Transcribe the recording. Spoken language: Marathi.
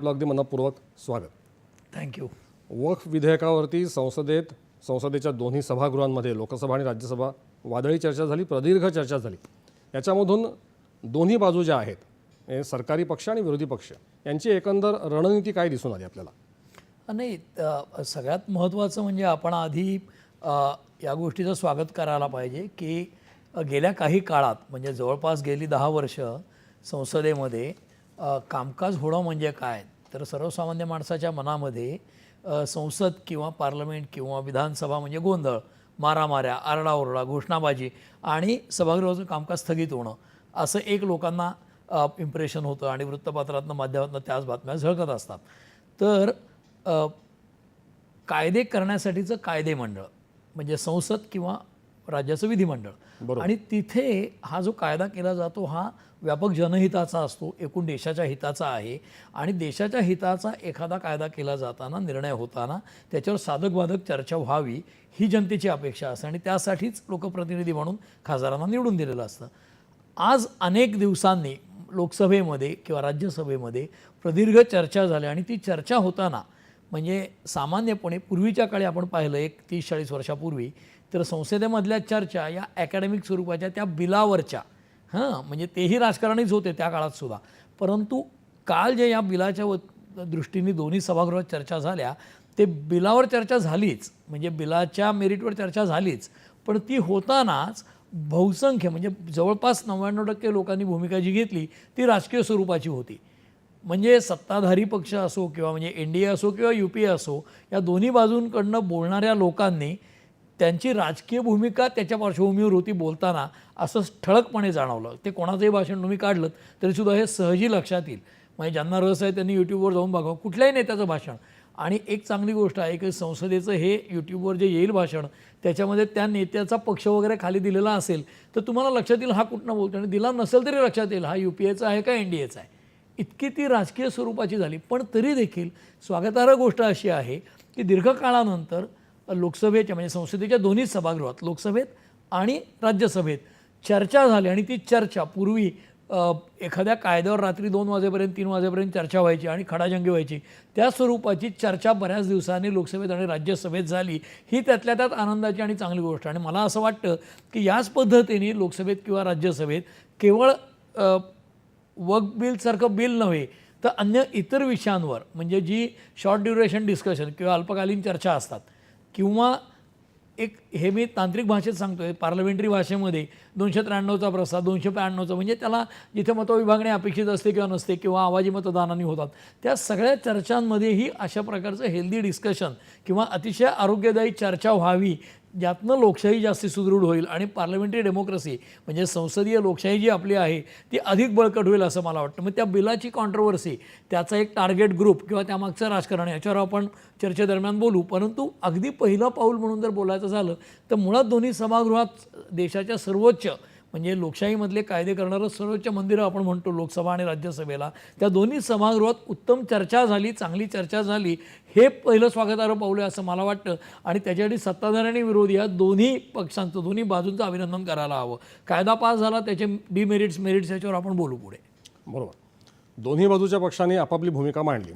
आपलं अगदी मनपूर्वक स्वागत. थँक्यू वक्फ विधेयकावरती संसदेत संसदेच्या दोन्ही सभागृहांमध्ये लोकसभा आणि राज्यसभा वादळी चर्चा झाली प्रदीर्घ चर्चा झाली. याच्यामधून दोन्ही बाजू ज्या आहेत सरकारी पक्ष आणि विरोधी पक्ष यांची एकंदर रणनीती काय दिसून आली आपल्याला? नाही सगळ्यात महत्त्वाचं म्हणजे आपण आधी या गोष्टीचं स्वागत करायला पाहिजे की गेल्या काही काळात म्हणजे जवळपास गेली दहा वर्ष संसदेमध्ये कामकाज होणं म्हणजे काय? तर सर्वसामान्य माणसाच्या मनामध्ये संसद किंवा पार्लमेंट किंवा विधानसभा म्हणजे गोंधळ मारामाऱ्या आरडाओरडा घोषणाबाजी आणि सभागृहाचं कामकाज स्थगित होणं असं एक लोकांना इम्प्रेशन होतं आणि वृत्तपत्रातनं माध्यमातून त्याच बातम्या झळकत असतात. तर कायदे करण्यासाठीचं कायदे मंडळ म्हणजे संसद किंवा राज्याचं विधिमंडळ. आणि तिथे हा जो कायदा केला जातो हा व्यापक जनहिताचा असतो एकूण देशाच्या हिताचा आहे. आणि देशाच्या हिताचा एखादा कायदा केला जाताना निर्णय होताना त्याच्यावर साधक बाधक चर्चा व्हावी ही जनतेची अपेक्षा असते. आणि त्यासाठीच लोकप्रतिनिधी म्हणून खासदारांना निवडून दिलेलं असतं. आज अनेक दिवसांनी लोकसभेमध्ये किंवा राज्यसभेमध्ये प्रदीर्घ चर्चा झाल्या आणि ती चर्चा होताना म्हणजे सामान्यपणे पूर्वीच्या काळी आपण पाहिलं एक तीस चाळीस वर्षापूर्वी तर संसदेमधल्या चर्चा या अकॅडमिक स्वरूपाच्या त्या बिलावरच्या हां म्हणजे तेही राजकारणीच होते त्या काळात सुद्धा. परंतु काल जे या बिलाच्या व दृष्टीने दोन्ही सभागृहात चर्चा झाल्या ते बिलावर चर्चा झालीच म्हणजे बिलाच्या मेरिटवर चर्चा झालीच. पण ती होतानाच बहुसंख्य म्हणजे जवळपास नव्याण्णव टक्के लोकांनी भूमिका जी घेतली ती राजकीय स्वरूपाची होती. म्हणजे सत्ताधारी पक्ष असो किंवा म्हणजे एन डी ए असो किंवा यू पी ए असो या दोन्ही बाजूंकडनं बोलणाऱ्या लोकांनी त्यांची राजकीय भूमिका त्याच्या पार्श्वभूमीवर होती बोलताना असं ठळकपणे जाणवलं. ते कोणाचंही भाषण तुम्ही काढलं तरीसुद्धा हे सहजी लक्षात येईल. म्हणजे ज्यांना रस आहे त्यांनी यूट्यूबवर जाऊन बघावं. कुठल्याही नेत्याचं भाषण. आणि एक चांगली गोष्ट आहे की संसदेचं हे यूट्यूबवर जे येईल भाषण त्याच्यामध्ये त्या नेत्याचा पक्ष वगैरे खाली दिलेला असेल तर तुम्हाला लक्षात येईल हा कुठनं बोलतो आणि दिला नसेल तरी लक्षात येईल हा यू पी एचा आहे का एन डी एचा आहे? इतकी ती राजकीय स्वरूपाची झाली. पण तरी देखील स्वागतार्ह गोष्ट अशी आहे की दीर्घकाळानंतर लोकसभेच्या म्हणजे संसदेच्या दोन्ही सभागृहात लोकसभेत आणि राज्यसभेत चर्चा झाली आणि ती चर्चा पूर्वी एखाद्या कायद्यावर रात्री दोन वाजेपर्यंत तीन वाजेपर्यंत चर्चा व्हायची आणि खडाजंगी व्हायची. त्या स्वरूपाची चर्चा बऱ्याच दिवसांनी लोकसभेत आणि राज्यसभेत झाली. ही त्यातल्या त्यात आनंदाची आणि चांगली गोष्ट आणि मला असं वाटतं की याच पद्धतीने लोकसभेत किंवा राज्यसभेत केवळ वर्क बिलसारखं बिल नव्हे तर अन्य इतर विषयांवर म्हणजे जी शॉर्ट ड्युरेशन डिस्कशन किंवा अल्पकालीन चर्चा असतात किंवा एक हे मी तांत्रिक भाषेत सांगतो आहे पार्लमेंटरी भाषेमध्ये दोनशे त्र्याण्णवचा प्रस्ताव दोनशे ब्याण्णवचा म्हणजे त्याला जिथे मतविभागणी अपेक्षित असते किंवा नसते किंवा आवाजी मतदानाने होतात त्या सगळ्या चर्चांमध्येही अशा प्रकारचं हेल्दी डिस्कशन किंवा अतिशय आरोग्यदायी चर्चा व्हावी ज्यातनं लोकशाही जास्त सुदृढ होईल आणि पार्लमेंटरी डेमोक्रेसी म्हणजे संसदीय लोकशाही जी आपली आहे ती अधिक बळकट होईल असं मला वाटतं. मग त्या बिलाची कॉन्ट्रोवर्सी त्याचा एक टार्गेट ग्रुप किंवा त्यामागचं राजकारण याच्यावर आपण चर्चेदरम्यान बोलू. परंतु अगदी पहिलं पाऊल म्हणून जर बोलायचं झालं तर मुळात दोन्ही सभागृहात देशाच्या सर्वोच्च म्हणजे लोकशाहीमधले कायदे करणारं सर्वोच्च मंदिरं आपण म्हणतो लोकसभा आणि राज्यसभेला. त्या दोन्ही सभागृहात उत्तम चर्चा झाली चांगली चर्चा झाली. हे पहिलं स्वागतार्ह पाऊल आहे असं मला वाटतं. आणि त्याच्यासाठी सत्ताधारी आणि विरोधी या दोन्ही पक्षांचं दोन्ही बाजूंचं अभिनंदन करायला हवं. कायदा पास झाला त्याचे डिमेरिट्स मेरिट्स याच्यावर आपण बोलू पुढे. बरोबर. दोन्ही बाजूच्या पक्षांनी आपापली भूमिका मांडली.